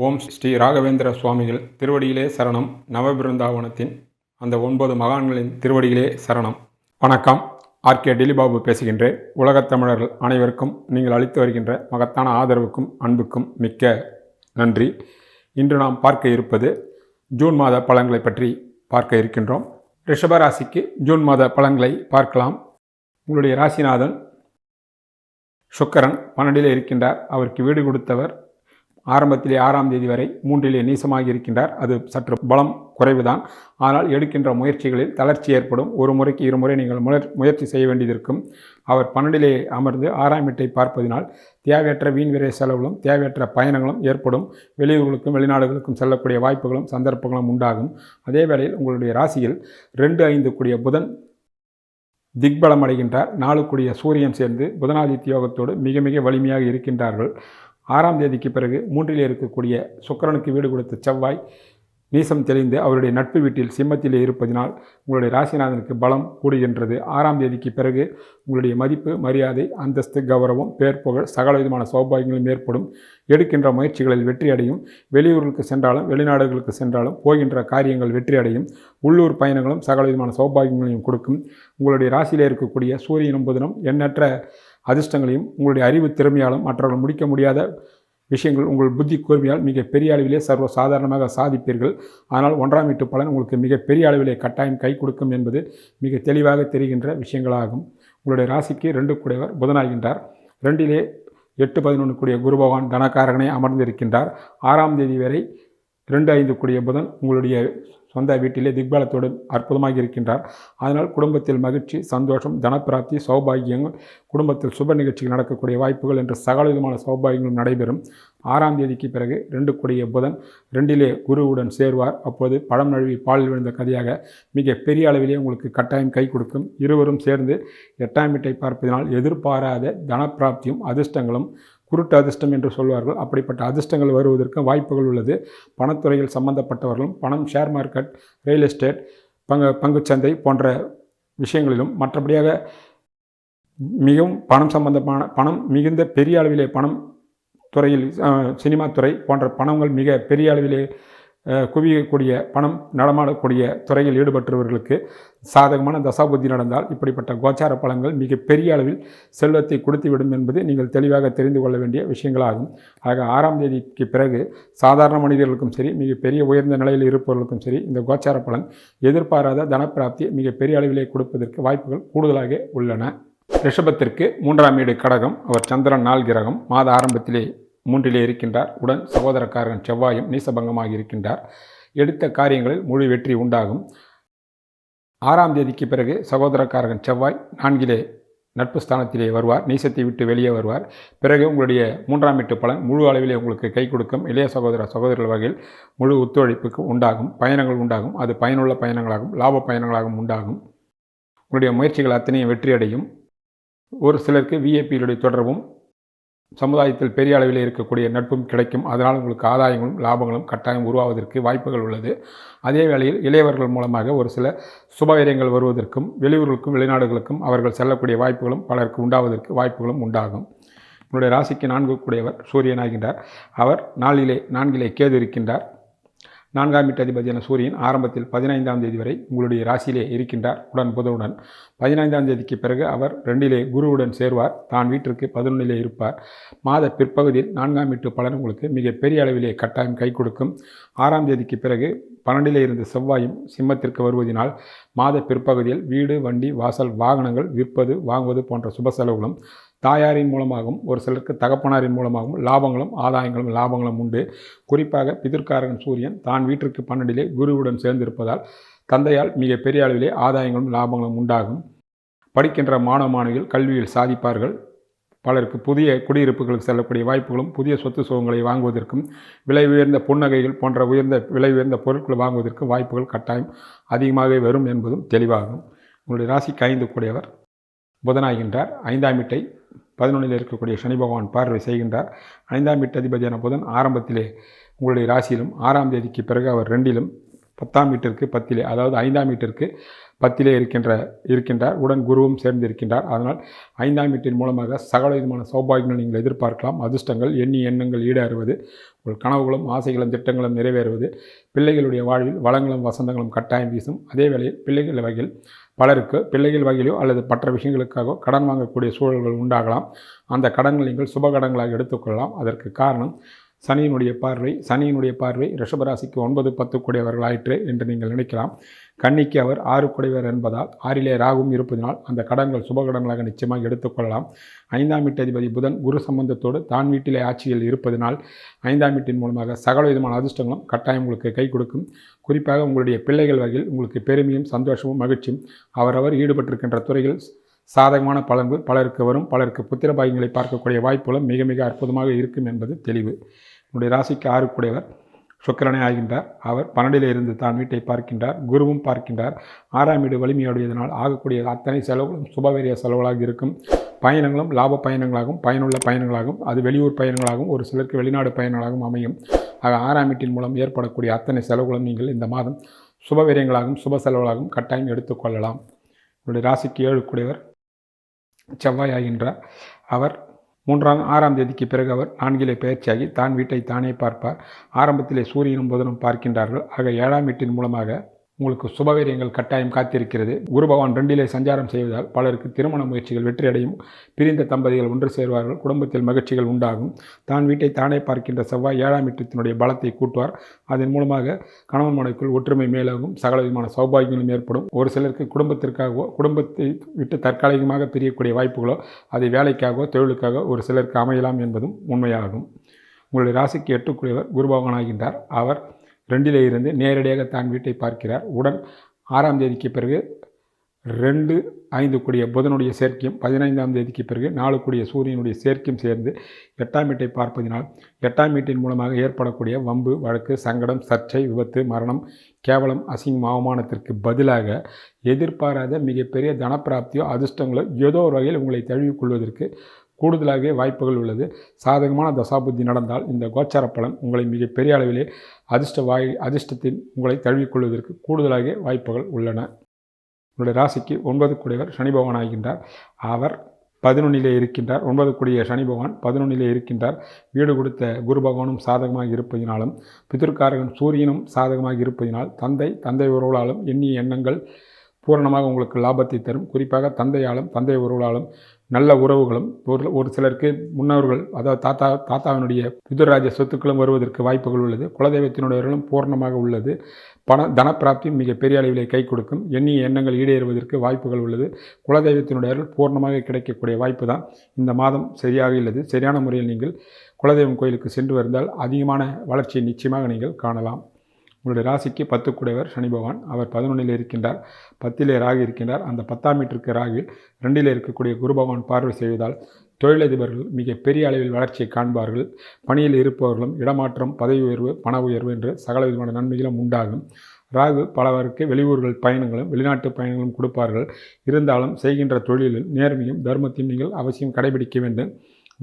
ஓம் ஸ்ரீ ராகவேந்திர சுவாமிகள் திருவடியிலே சரணம். நவபிருந்தாவனத்தின் அந்த ஒன்பது மகான்களின் திருவடியிலே சரணம். வணக்கம். ஆர்கே டிலிபாபு பேசுகின்றேன். உலகத் தமிழர்கள் அனைவருக்கும் நீங்கள் அளித்து வருகின்ற மகத்தான ஆதரவுக்கும் அன்புக்கும் மிக்க நன்றி. இன்று நாம் பார்க்க இருப்பது ஜூன் மாத பலன்களை பற்றி பார்க்க இருக்கின்றோம். ரிஷபராசிக்கு ஜூன் மாத பலன்களை பார்க்கலாம். உங்களுடைய ராசிநாதன் சுக்கரன் பன்னெண்டிலே இருக்கின்றார். அவருக்கு வீடு கொடுத்தவர் ஆரம்பத்திலே ஆறாம் தேதி வரை மூன்றிலே நீசமாக இருக்கின்றார் அது சற்று பலம் குறைவுதான். ஆனால் எடுக்கின்ற முயற்சிகளில் தளர்ச்சி ஏற்படும். ஒரு முறைக்கு இருமுறை நீங்கள் முயற் முயற்சி செய்ய வேண்டியதிருக்கும் அவர் பன்னெண்டிலே அமர்ந்து ஆறாம் வீட்டை பார்ப்பதினால் தேவையற்ற வீண் விரை செலவுகளும் தேவையற்ற பயணங்களும் ஏற்படும். வெளியூர்களுக்கும் வெளிநாடுகளுக்கும் செல்லக்கூடிய வாய்ப்புகளும் சந்தர்ப்பங்களும் உண்டாகும். அதே வேளையில் உங்களுடைய ராசியில் ரெண்டு ஐந்து கூடிய புதன் திக்பலம் அடைகின்றார். நாளுக்குடிய சூரியன் சேர்ந்து புதனாதித்ய யோகத்தோடு மிக மிக வலிமையாக இருக்கின்றார்கள். ஆறாம் தேதிக்கு பிறகு மூன்றில் இருக்கக்கூடிய சுக்கிரனுக்கு வீடு கொடுத்த செவ்வாய் நீசம் தெளிந்து அவருடைய நட்பு வீட்டில் சிம்மத்திலே இருப்பதினால் உங்களுடைய ராசிநாதனுக்கு பலம் கூடுகின்றது. ஆறாம் தேதிக்கு பிறகு உங்களுடைய மதிப்பு மரியாதை அந்தஸ்து கௌரவம் பேர் புகழ் சகல விதமான சௌபாகியங்களும் ஏற்படும். எடுக்கின்ற முயற்சிகளில் வெற்றி அடையும் வெளியூர்களுக்கு சென்றாலும் வெளிநாடுகளுக்கு சென்றாலும் போகின்ற காரியங்கள் வெற்றி அடையும் உள்ளூர் பயணங்களும் சகல விதமான சௌபாகியங்களையும் கொடுக்கும். உங்களுடைய ராசியிலே இருக்கக்கூடிய சூரியனும் புதனும் எண்ணற்ற அதிர்ஷ்டங்களையும் உங்களுடைய அறிவு திறமையாலும் மற்றவர்கள் முடிக்க முடியாத விஷயங்கள் உங்கள் புத்தி கூர்மையால் மிக பெரிய அளவிலே சர்வ சாதாரணமாக சாதிப்பீர்கள். ஆனால் ஒன்றாம் வீட்டு பலன் உங்களுக்கு மிக பெரிய அளவிலே கட்டாயம் கை கொடுக்கும் என்பது மிக தெளிவாக தெரிகின்ற விஷயங்களாகும். உங்களுடைய ராசிக்கு ரெண்டு கூடியவர் புதனாகின்றார். ரெண்டிலே எட்டு பதினொன்று கூடிய குரு பகவான் தனக்காரகனே அமர்ந்திருக்கின்றார். ஆறாம் தேதி வரை ரெண்டு ஐந்து கூடிய புதன் உங்களுடைய சொந்த வீட்டிலே திக்பாலத்துடன் அற்புதமாக இருக்கின்றார். அதனால் குடும்பத்தில் மகிழ்ச்சி சந்தோஷம் தனப்பிராப்தி சௌபாகியங்கள் குடும்பத்தில் சுப நிகழ்ச்சிகள் நடக்கக்கூடிய வாய்ப்புகள் என்று சகல விதமான சௌபாகியங்களும் நடைபெறும். ஆறாம் தேதிக்கு பிறகு ரெண்டு கூடிய புதன் ரெண்டிலே குருவுடன் சேருவார். அப்போது பழம் நழுவி பாலில் விழுந்த கதையாக மிக பெரிய அளவிலே உங்களுக்கு கட்டாயம் கை கொடுக்கும். இருவரும் சேர்ந்து எட்டாம் வீட்டை பார்ப்பதனால் எதிர்பாராத தனப்பிராப்தியும் அதிர்ஷ்டங்களும் குருட்டு அதிர்ஷ்டம் என்று சொல்வார்கள். அப்படிப்பட்ட அதிர்ஷ்டங்கள் வருவதற்கு வாய்ப்புகள் உள்ளது. பணத்துறையில் சம்பந்தப்பட்டவர்களும் பணம் ஷேர் மார்க்கெட் ரியல் எஸ்டேட் பங்கு பங்குச்சந்தை போன்ற விஷயங்களிலும் மற்றபடியாக மிகவும் பணம் சம்பந்தமான பணம் மிகுந்த பெரிய அளவிலே பணம் துறையில் சினிமா துறை போன்ற பணங்கள் மிக பெரிய அளவிலே குவியக்கூடிய பணம் நடமாடக்கூடிய துறையில் ஈடுபட்டவர்களுக்கு சாதகமான தசாபுத்தி நடந்தால் இப்படிப்பட்ட கோச்சார பழங்கள் மிக பெரிய அளவில் செல்வத்தை கொடுத்துவிடும் என்பது நீங்கள் தெளிவாக தெரிந்து கொள்ள வேண்டிய விஷயங்களாகும். ஆக ஆறாம் தேதிக்கு பிறகு சாதாரண மனிதர்களுக்கும் சரி மிக பெரிய உயர்ந்த நிலையில் இருப்பவர்களுக்கும் சரி இந்த கோச்சார பலன் எதிர்பாராத தனப்பிராப்தியை மிக பெரிய அளவிலே கொடுப்பதற்கு வாய்ப்புகள் கூடுதலாக உள்ளன. ரிஷபத்திற்கு மூன்றாம் வீடு கடகம் அவர் சந்திரன் நாள் கிரகம் மாத ஆரம்பத்திலே மூன்றிலே இருக்கின்றார். உடன் சகோதரக்காரன் செவ்வாயும் நீசபங்கமாக இருக்கின்றார். எடுத்த காரியங்களில் முழு வெற்றி உண்டாகும். ஆறாம் தேதிக்கு பிறகு சகோதரக்காரகன் செவ்வாய் நான்கிலே நட்பு ஸ்தானத்திலே வருவார். நீசத்தை விட்டு வெளியே வருவார். பிறகு உங்களுடைய மூன்றாம் வீட்டு பலன் முழு அளவிலே உங்களுக்கு கை கொடுக்கும். இளைய சகோதர சகோதரர்கள் வகையில் முழு ஒத்துழைப்புக்கு உண்டாகும். பயணங்கள் உண்டாகும். அது பயனுள்ள பயணங்களாகும். லாப பயணங்களாகவும் உண்டாகும். உங்களுடைய முயற்சிகள் அத்தனையும் வெற்றியடையும். ஒரு சிலருக்கு விஏபியிலுடைய தொடர்பும் சமுதாயத்தில் பெரிய அளவில் இருக்கக்கூடிய நட்பும் கிடைக்கும். அதனால் உங்களுக்கு ஆதாயங்களும் லாபங்களும் கட்டாயம் உருவாவதற்கு வாய்ப்புகள் உள்ளது. அதே வேளையில் இளையவர்கள் மூலமாக ஒரு சில சுபவீரியங்கள் வருவதற்கும் வெளியூர்களுக்கும் வெளிநாடுகளுக்கும் அவர்கள் செல்லக்கூடிய வாய்ப்புகளும் பலருக்கு உண்டாவதற்கு வாய்ப்புகளும் உண்டாகும். உங்களுடைய ராசிக்கு நான்கு கூடியவர் சூரியனாகின்றார். அவர் நாளிலே நான்கிலே கேது இருக்கின்றார். நான்காம் வீட்டு அதிபதியான சூரியன் ஆரம்பத்தில் பதினைந்தாம் தேதி வரை உங்களுடைய ராசியிலே இருக்கின்றார். உடன் புதவுடன் பதினைந்தாம் தேதிக்கு பிறகு அவர் ரெண்டிலே குருவுடன் சேர்வார். தான் வீட்டிற்கு பதினொன்றிலே இருப்பார். மாத பிற்பகுதியில் நான்காம் வீட்டு பலன் உங்களுக்கு மிகப்பெரிய அளவிலே கட்டாயம் கை கொடுக்கும். ஆறாம் தேதிக்கு பிறகு பன்னெண்டிலே இருந்த செவ்வாயும் சிம்மத்திற்கு வருவதனால் மாத பிற்பகுதியில் வீடு வண்டி வாசல் வாகனங்கள் விற்பது வாங்குவது போன்ற சுப செலவுகளும் தாயாரின் மூலமாகவும் ஒரு சிலருக்கு தகப்பனாரின் மூலமாகவும் லாபங்களும் ஆதாயங்களும் லாபங்களும் உண்டு. குறிப்பாக பிதிர்காரகன் சூரியன் தான் வீட்டிற்கு பன்னெண்டிலே குருவுடன் சேர்ந்திருப்பதால் தந்தையால் மிக பெரிய அளவிலே ஆதாயங்களும் லாபங்களும் உண்டாகும். படிக்கின்ற மாணவ மாணவிகள் கல்வியில் சாதிப்பார்கள். பலருக்கு புதிய குடியிருப்புகளுக்கு செல்லக்கூடிய வாய்ப்புகளும் புதிய சொத்து சுகங்களை வாங்குவதற்கும் விலை உயர்ந்த புன்னகைகள் போன்ற உயர்ந்த விலை உயர்ந்த பொருட்களை வாங்குவதற்கு வாய்ப்புகள் கட்டாயம் அதிகமாகவே வரும் என்பதும் தெளிவாகும். உங்களுடைய ராசிக்கு ஐந்து கூடியவர். புதனாகின்றார். ஐந்தாம் வீட்டை பதினொன்றில் இருக்கக்கூடிய சனி பகவான் பார்வை செய்கின்றார். ஐந்தாம் வீட்டு அதிபதியான புதன் ஆரம்பத்திலே உங்களுடைய ராசியிலும் ஆறாம் தேதிக்கு பிறகு அவர் ரெண்டிலும் பத்தாம் வீட்டிற்கு பத்திலே அதாவது ஐந்தாம் வீட்டிற்கு பத்திலே இருக்கின்ற இருக்கின்றார். உடன் குருவும் சேர்ந்து இருக்கின்றார். அதனால் ஐந்தாம் வீட்டின் மூலமாக சகல விதமான சௌபாகியங்கள் நீங்கள் எதிர்பார்க்கலாம். அதிர்ஷ்டங்கள் எண்ணி எண்ணங்கள் ஈடேறுவது உங்கள் கனவுகளும் ஆசைகளும் திட்டங்களும் நிறைவேறுவது பிள்ளைகளுடைய வாழ்வில் வளங்களும் வசந்தங்களும் கட்டாயம் வீசும். அதே வேளையில் பிள்ளைகள் வகையில் பலருக்கு பிள்ளைகள் வகையிலோ அல்லது மற்ற விஷயங்களுக்காகவோ கடன் வாங்கக்கூடிய சூழல்கள் உண்டாகலாம். அந்த கடன்கள் நீங்கள் சுப கடன்களாக எடுத்துக்கொள்ளலாம். அதற்கு காரணம் சனியினுடைய பார்வை சனியினுடைய பார்வை ரிஷபராசிக்கு ஒன்பது பத்து கூடியவர்களாயிற்று என்று நீங்கள் நினைக்கலாம். கன்னிக்கு அவர் ஆறு குடைவர் என்பதால் ஆறிலே ராகும் இருப்பதனால் அந்த கடன்கள் சுபகடன்களாக நிச்சயமாக எடுத்துக்கொள்ளலாம் ஐந்தாம் வீட்டு அதிபதி புதன் குரு சம்பந்தத்தோடு தான் வீட்டிலே ஆட்சியில் இருப்பதனால் ஐந்தாம் வீட்டின் மூலமாக சகல விதமான அதிர்ஷ்டங்களும் கட்டாயம் உங்களுக்கு கை கொடுக்கும். குறிப்பாக உங்களுடைய பிள்ளைகள் வகையில் உங்களுக்கு பெருமையும் சந்தோஷமும் மகிழ்ச்சியும் அவரவர் ஈடுபட்டிருக்கின்ற துறையில் சாதகமான பலன்கள் பலருக்கு வரும் பலருக்கு புத்திர பாகியங்களை பார்க்கக்கூடிய வாய்ப்புகளும் மிக மிக அற்புதமாக இருக்கும் என்பது தெளிவு. உங்களுடைய ராசிக்கு ஆறுக்குடையவர் சுக்கரனே ஆகின்றார். அவர் பன்னெண்டில் இருந்து தான் வீட்டை பார்க்கின்றார் குருவும் பார்க்கின்றார். ஆறாம் வீடு வலிமையுடையதனால் ஆகக்கூடிய அத்தனை செலவுகளும் சுபவேரிய செலவுகளாக இருக்கும். பயணங்களும் லாப பயணங்களாகவும் பயனுள்ள பயணங்களாகவும் அது வெளியூர் பயணங்களாகவும் ஒரு சிலருக்கு வெளிநாடு பயணங்களாகவும் அமையும். ஆக ஆறாம் வீட்டின் மூலம் ஏற்படக்கூடிய அத்தனை செலவுகளும் நீங்கள் இந்த மாதம் சுபவீரியங்களாகவும் சுப செலவுகளாகவும் கட்டாயம் எடுத்துக்கொள்ளலாம். உங்களுடைய ராசிக்கு ஏழு கூடியவர் செவ்வாய் ஆகின்றார் அவர் மூன்றாம் ஆறாம் தேதிக்கு பிறகு அவர் நான்கிலே பயிற்சியாகி தான் வீட்டை தானே பார்ப்பார். ஆரம்பத்திலே சூரியனும் புதனும் பார்க்கின்றார்கள். ஆக ஏழாம் வீட்டின் மூலமாக உங்களுக்கு சுபவீரியங்கள் கட்டாயம் காத்திருக்கிறது. குரு பகவான் ரெண்டிலே சஞ்சாரம் செய்வதால் பலருக்கு திருமண முயற்சிகள் வெற்றியடையும். பிரிந்த தம்பதிகள் ஒன்று சேர்வார்கள். குடும்பத்தில் மகிழ்ச்சிகள் உண்டாகும். தான் வீட்டை தானே பார்க்கின்ற செவ்வாய் ஏழாம் வீட்டத்தினுடைய பலத்தை கூட்டுவார். அதன் மூலமாக கணவன் மனைக்குள் ஒற்றுமை மேலாகும். சகல விதமான சௌபாகியங்களும் ஏற்படும். ஒரு சிலருக்கு குடும்பத்திற்காகவோ குடும்பத்தை விட்டு தற்காலிகமாக பிரியக்கூடிய வாய்ப்புகளோ அது வேலைக்காகவோ தொழிலுக்காக ஒரு சிலருக்கு அமையலாம் என்பதும் உண்மையாகும். உங்களுடைய ராசிக்கு எட்டுக்குரியவர் குருபகவான் ஆகின்றார் அவர் ரெண்டிலே இருந்து நேரடியாக தான் வீட்டை பார்க்கிறார். உடன் ஆறாம் தேதிக்கு பிறகு ரெண்டு ஐந்து கூடிய புதனுடைய சேர்க்கையும் பதினைந்தாம் தேதிக்கு பிறகு நாலு கூடிய சூரியனுடைய சேர்க்கையும் சேர்ந்து எட்டாம் வீட்டை பார்ப்பதினால் எட்டாம் வீட்டின் மூலமாக ஏற்படக்கூடிய வம்பு வழக்கு சங்கடம் சர்ச்சை விபத்து மரணம் கேவலம் அசிங்கம் அவமானத்திற்கு பதிலாக எதிர்பாராத மிகப்பெரிய தனப்பிராப்தியோ அதிர்ஷ்டங்களோ ஏதோ ஒரு வகையில் உங்களை தழுவிக்கொள்வதற்கு கூடுதலாகவே வாய்ப்புகள் உள்ளது. சாதகமான தசாபுத்தி நடந்தால் இந்த கோச்சார பலன் உங்களை மிக பெரிய அளவிலே அதிர்ஷ்ட வாய் அதிர்ஷ்டத்தின் உங்களை தழுவிக்கொள்வதற்கு கூடுதலாக வாய்ப்புகள் உள்ளன. உங்களுடைய ராசிக்கு ஒன்பது கூடியவர் சனி பகவான் ஆகின்றார். அவர் பதினொன்னிலே இருக்கின்றார். ஒன்பது கூடிய சனி பகவான் பதினொன்னிலே இருக்கின்றார். வீடு கொடுத்த குரு பகவானும் சாதகமாக இருப்பதினாலும் பிதுர்காரகன் சூரியனும் சாதகமாக இருப்பதினால் தந்தை தந்தை உறவுகளாலும் எண்ணிய எண்ணங்கள் பூரணமாக உங்களுக்கு லாபத்தை தரும். குறிப்பாக தந்தையாலும் தந்தை உறவுகளாலும் நல்ல உறவுகளும் ஒரு ஒரு சிலருக்கு முன்னோர்கள் அதாவது தாத்தா தாத்தாவினுடைய பிதுராஜ சொத்துக்களும் வருவதற்கு வாய்ப்புகள் உள்ளது. குலதெய்வத்தினுடையவர்களும் பூர்ணமாக உள்ளது. பண தனப்பிராப்தியும் மிக பெரிய அளவிலே கை கொடுக்கும். எண்ணிய எண்ணங்கள் ஈடேறுவதற்கு வாய்ப்புகள் உள்ளது. குலதெய்வத்தினுடையவர்கள் பூர்ணமாக கிடைக்கக்கூடிய வாய்ப்பு தான் இந்த மாதம் சரியாக உள்ளது சரியான முறையில் நீங்கள் குலதெய்வம் கோயிலுக்கு சென்று வந்தால் அதிகமான வளர்ச்சியை நிச்சயமாக நீங்கள் காணலாம். உங்களுடைய ராசிக்கு பத்து கூடையவர் சனி பகவான். அவர் பதினொன்றில் இருக்கின்றார். பத்திலே ராகு இருக்கின்றார். அந்த பத்தாம் மீட்டருக்கு ராகில் ரெண்டிலே இருக்கக்கூடிய குரு பகவான் பார்வை செய்வதால் தொழிலதிபர்கள் மிக பெரிய அளவில் வளர்ச்சியை காண்பார்கள். பணியில் இருப்பவர்களும் இடமாற்றம் பதவி உயர்வு பண உயர்வு என்று சகல விதமான நன்மைகளும் உண்டாகும். ராகு பலவருக்கு வெளியூர்கள் பயணங்களும் வெளிநாட்டு பயணங்களும் கொடுப்பார்கள். இருந்தாலும் செய்கின்ற தொழிலில் நேர்மையும் தர்மத்தையும் நீங்கள் அவசியம் கடைபிடிக்க வேண்டும்.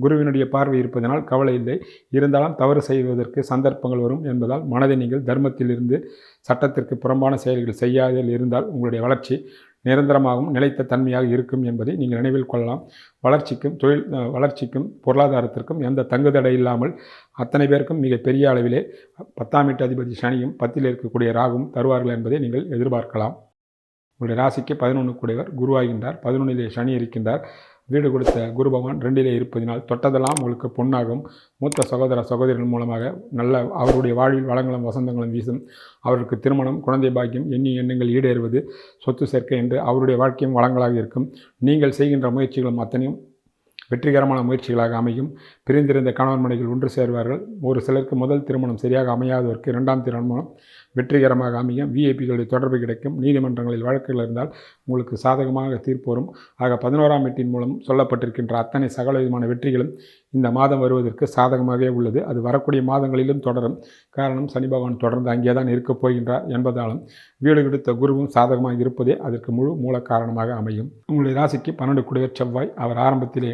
குருவினுடைய பார்வை இருப்பதனால் கவலை இல்லை. இருந்தாலும் தவறு செய்வதற்கு சந்தர்ப்பங்கள் வரும் என்பதால் மனதை நீங்கள் தர்மத்திலிருந்து சட்டத்திற்கு புறம்பான செயல்கள் செய்யாதில் இருந்தால் உங்களுடைய வளர்ச்சி நிரந்தரமாகவும் நிலைத்த தன்மையாக இருக்கும் என்பதை நீங்கள் நினைவில் கொள்ளலாம். வளர்ச்சிக்கும் தொழில் வளர்ச்சிக்கும் பொருளாதாரத்திற்கும் எந்த தங்குதடை இல்லாமல் அத்தனை பேருக்கும் மிக பெரிய அளவிலே பத்தாம் வீட்டு அதிபதி சனியும் பத்தில் இருக்கக்கூடிய ராகும் தருவார்கள் என்பதை நீங்கள் எதிர்பார்க்கலாம். உங்களுடைய ராசிக்கு பதினொன்று கூடியவர் குருவாகின்றார் பதினொன்றிலே சனி இருக்கின்றார். வீடு கொடுத்த குரு பகவான் ரெண்டிலே இருப்பதினால் தொட்டதெல்லாம் உங்களுக்கு பொன்னாகும். மூத்த சகோதர சகோதரிகள் மூலமாக நல்ல அவருடைய வாழ்வில் வளங்களும் வசந்தங்களும் வீசும். அவருக்கு திருமணம் குழந்தை பாக்கியம் எண்ணி எண்ணங்கள் ஈடேறுவது சொத்து சேர்க்கை என்று அவருடைய வாழ்க்கையும் வளங்களாக இருக்கும். நீங்கள் செய்கின்ற முயற்சிகளும் அத்தனையும் வெற்றிகரமான முயற்சிகளாக அமையும். பிரிந்திருந்த கணவன் மனைகள் ஒன்று சேர்வார்கள். ஒரு சிலருக்கு முதல் திருமணம் சரியாக அமையாதவருக்கு இரண்டாம் திருமணம் வெற்றிகரமாக அமையும். விஐபிகளுடைய தொடர்பு கிடைக்கும். நீதிமன்றங்களில் வழக்குகள் இருந்தால் உங்களுக்கு சாதகமாக தீர்ப்பு வரும். ஆக பதினோராம் வீட்டின் மூலம் சொல்லப்பட்டிருக்கின்ற அத்தனை சகல விதமான வெற்றிகளும் இந்த மாதம் வருவதற்கு சாதகமாகவே உள்ளது. அது வரக்கூடிய மாதங்களிலும் தொடரும். காரணம் சனி பகவான் தொடர்ந்து அங்கே தான் இருக்கப் போகின்றார் என்பதாலும் வீடு எடுத்த குருவும் சாதகமாக இருப்பதே அதற்கு முழு மூல காரணமாக அமையும். உங்களுடைய ராசிக்கு பன்னெண்டு குடியர் செவ்வாய். அவர் ஆரம்பத்திலே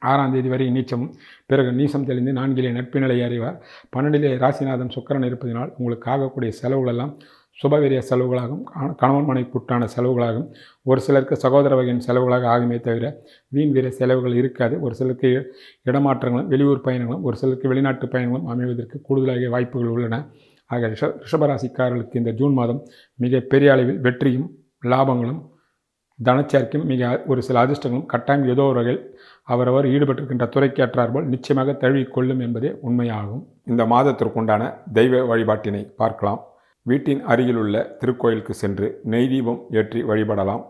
ஆறாம் தேதி வரை நீச்சம். பிறகு நீசம் தெளிந்து நான்கிலே நட்பு நிலை அறிவார் பன்னெண்டிலே ராசிநாதன் சுக்கரன் இருப்பதினால் உங்களுக்கு ஆகக்கூடிய செலவுகளெல்லாம் சுபவீரிய செலவுகளாகும். கணவன் கணவன் கூட்டான செலவுகளாகும். ஒரு சிலருக்கு சகோதர வகையின் செலவுகளாக ஆகுமே தவிர வீண் வீர செலவுகள் இருக்காது. ஒரு சிலருக்கு இடமாற்றங்களும் வெளியூர் பயணங்களும் ஒரு சிலருக்கு வெளிநாட்டு பயணங்களும் அமைவதற்கு கூடுதலாக வாய்ப்புகள் உள்ளன. ஆக ரிஷ ரிஷபராசிக்காரர்களுக்கு இந்த ஜூன் மாதம் மிக பெரிய அளவில் வெற்றியும் லாபங்களும் தனச்சேர்க்கையும் மிக ஒரு சில அதிர்ஷ்டங்களும் கட்டாயம் ஏதோ ஒரு வகையில் அவரவர் ஈடுபட்டிருக்கின்ற துறைக்கேற்றார்போல் நிச்சயமாக தழுவி கொள்ளும் என்பதே உண்மையாகும். இந்த மாதத்திற்குண்டான தெய்வ வழிபாட்டினை பார்க்கலாம். வீட்டின் அருகிலுள்ள திருக்கோயிலுக்கு சென்று நெய் தீபம் ஏற்றி வழிபடலாம்.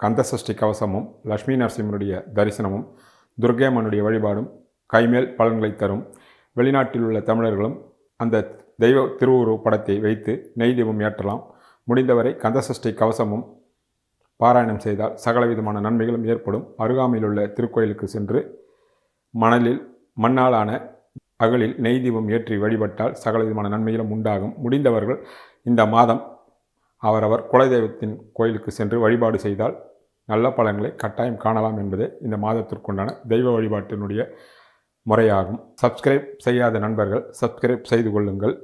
கந்தசஷ்டி கவசமும் லக்ஷ்மி நரசிம்மனுடைய தரிசனமும் துர்கேமனுடைய வழிபாடும் கைமேல் பலன்களை தரும். வெளிநாட்டில் உள்ள தமிழர்களும் அந்த தெய்வ திருவுருவ படத்தை வைத்து நெய் தீபம் ஏற்றலாம். முடிந்தவரை கந்தசஷ்டி கவசமும் பாராயணம் செய்தால் சகலவிதமான நன்மைகளும் ஏற்படும். அருகாமையில் உள்ள திருக்கோயிலுக்கு சென்று மணலில் மண்ணாலான அகலில் நெய் தீபம் ஏற்றி வழிபட்டால் சகலவிதமான நன்மைகளும் உண்டாகும். முடிந்தவர்கள் இந்த மாதம் அவரவர் குலதெய்வத்தின் கோயிலுக்கு சென்று வழிபாடு செய்தால் நல்ல பலன்களை கட்டாயம் காணலாம் என்பதே இந்த மாதத்திற்குண்டான தெய்வ வழிபாட்டினுடைய முறையாகும். சப்ஸ்கிரைப் செய்யாத நண்பர்கள் சப்ஸ்கிரைப் செய்து கொள்ளுங்கள்.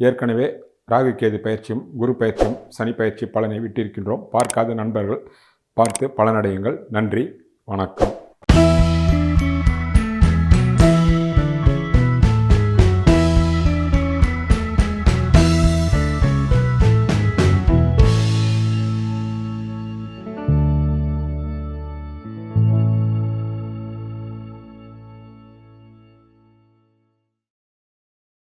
ஏற்கனவே ராகு கேது பயிற்சியும் குரு பயிற்சியும் சனி பயிற்சி பலனை விட்டிருக்கின்றோம். பார்க்காத நண்பர்கள் பார்த்து பலனடையுங்கள். நன்றி. வணக்கம்.